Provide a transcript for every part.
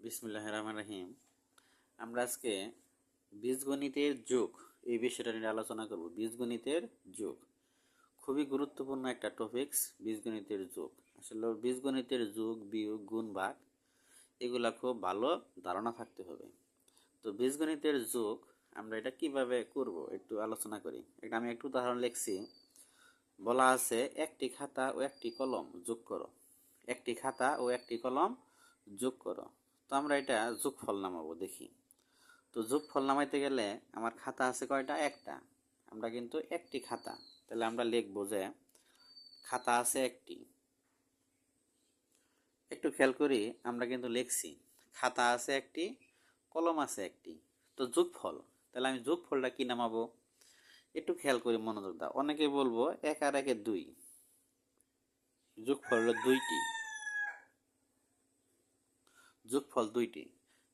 বিসমুল্লাহ রহমান রহিম আমরা আজকে বীজগণিতের যোগ, এই বিষয়টা নিয়ে আলোচনা করব। বীজগণিতের যোগ। খুবই গুরুত্বপূর্ণ একটা টপিকস বীজগণিতের যোগ। আসলে বীজগণিতের যোগ, বিয়োগ, গুণ, ভাগ, এগুলা খুব ভালো ধারণা থাকতে হবে। তো বীজগণিতের যোগ আমরা এটা কীভাবে করব একটু আলোচনা করি। এটা আমি একটু উদাহরণ লিখছি। বলা আছে, একটি খাতা ও একটি কলম যোগ করো। একটি খাতা ও একটি কলম যোগ করো। তো আমরা এটা যোগফল নামাবো, দেখি। তো যোগফল নামাইতে গেলে আমার খাতা আছে কয়টা? একটা। আমরা কিন্তু একটি খাতা। তাহলে আমরা লিখব যে খাতা আছে একটি। একটু খেয়াল করি, আমরা কিন্তু লিখছি, খাতা আছে একটি, কলম আছে একটি। তো যোগফল, তাহলে আমি যোগফলটা কি নামাবো? একটু খেয়াল করি মনোযোগ দাও অনেকে বলব এক আর একে দুই। যোগফল হলো দুইটি। যোগফল দুইটি।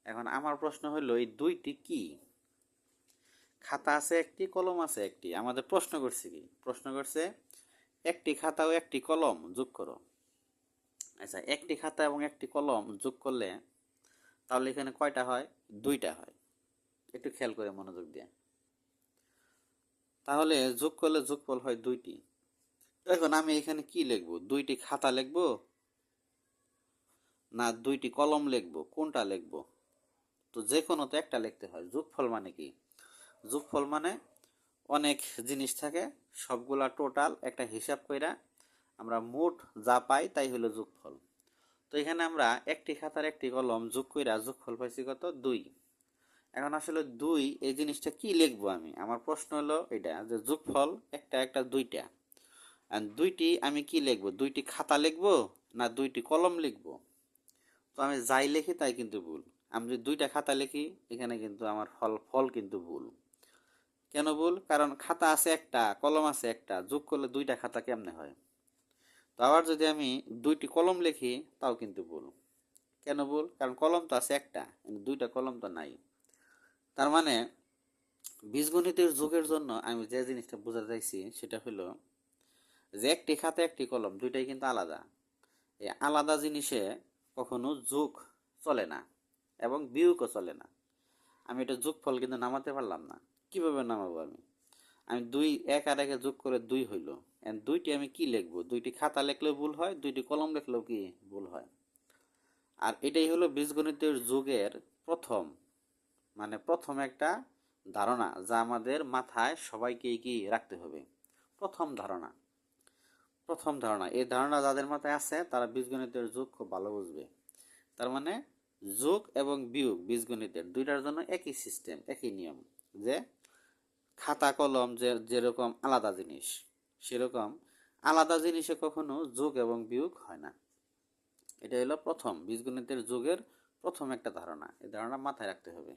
এখন আমার প্রশ্ন হলো এই দুইটি কি? খাতা আছে একটি, কলম আছে একটি। আমাদের প্রশ্ন করছে কি? প্রশ্ন করছে, একটি খাতা ও একটি কলম যোগ করো। আচ্ছা একটি খাতা এবং একটি কলম যোগ করলে তাহলে এখানে কয়টা হয়? দুইটা হয়। একটু খেয়াল করে মনোযোগ দিয়ে। তাহলে যোগ করলে যোগফল হয় দুইটি। এখন আমি এখানে কি লিখব? দুইটি খাতা লিখব? না দুইটি কলম লিখব, কোনটা লিখব? তো যে কোনো তো একটা লিখতে হয়। যোগফল মানে কি? যোগফল মানে অনেক জিনিস থাকে, সবগুলা টোটাল একটা হিসাব কইরা আমরা মোট যা পাই তাই হলো যোগফল। তো এখানে আমরা একটি খাতার একটি কলম যোগ কইরা যোগফল পাইছি কত? দুই। এখন আসলে দুই, এই জিনিসটা কি লিখব আমি? আমার প্রশ্ন হলো এটা যে যোগফল একটা একটা, দুইটা। দুইটি আমি কি লিখব? দুইটি খাতা লিখব না দুইটি কলম লিখব? তো আমি যাই লিখি তাই কিন্তু ভুল। আমি যদি দুইটা খাতা লিখি, এখানে কিন্তু আমার ফল ফল কিন্তু ভুল। কেন ভুল? কারণ খাতা আছে একটা, কলম আছে একটা, যোগ করলে দুইটা খাতা কেমনে হয়? তো আবার যদি আমি দুইটি কলম লিখি, তাও কিন্তু ভুল। কেন ভুল? কারণ কলম তো আছে একটা, কিন্তু দুইটা কলম তো নাই। তার মানে বীজগণিতের যুগের জন্য আমি যে জিনিসটা বোঝাতে চাইছি, সেটা হলো যে একটি খাতা, একটি কলম, দুইটাই কিন্তু আলাদা। এই আলাদা জিনিসে কখনো যোগ চলে না এবং বিয়োগও চলে না। আমি এটা যোগফল কিন্তু নামাতে পারলাম না। কীভাবে নামাবো আমি? আমি দুই, এক আর একে যোগ করে দুই হইল। দুইটি আমি কি লিখব? দুইটি খাতা লিখলেও ভুল হয়, দুইটি কলম লিখলেও কি ভুল হয়? আর এটাই হলো বীজগণিতের যুগের প্রথম মানে প্রথম একটা ধারণা যা আমাদের মাথায় সবাইকেই কি রাখতে হবে? প্রথম ধারণা। প্রথম ধারণা। এই ধারণা যাদের মাথায় আছে, তারা বীজগণিতের যোগ খুব ভালো বুঝবে। তার মানে যোগ এবং বিয়োগ বীজগণিতের দুইটার জন্য একই সিস্টেম একই নিয়ম। যে খাতা, কলম যে, যেরকম আলাদা জিনিস, সেরকম আলাদা জিনিসে কখনো যোগ এবং বিয়োগ হয় না। এটা হলো প্রথম, বীজগণিতের যুগের প্রথম একটা ধারণা। এই ধারণা মাথায় রাখতে হবে।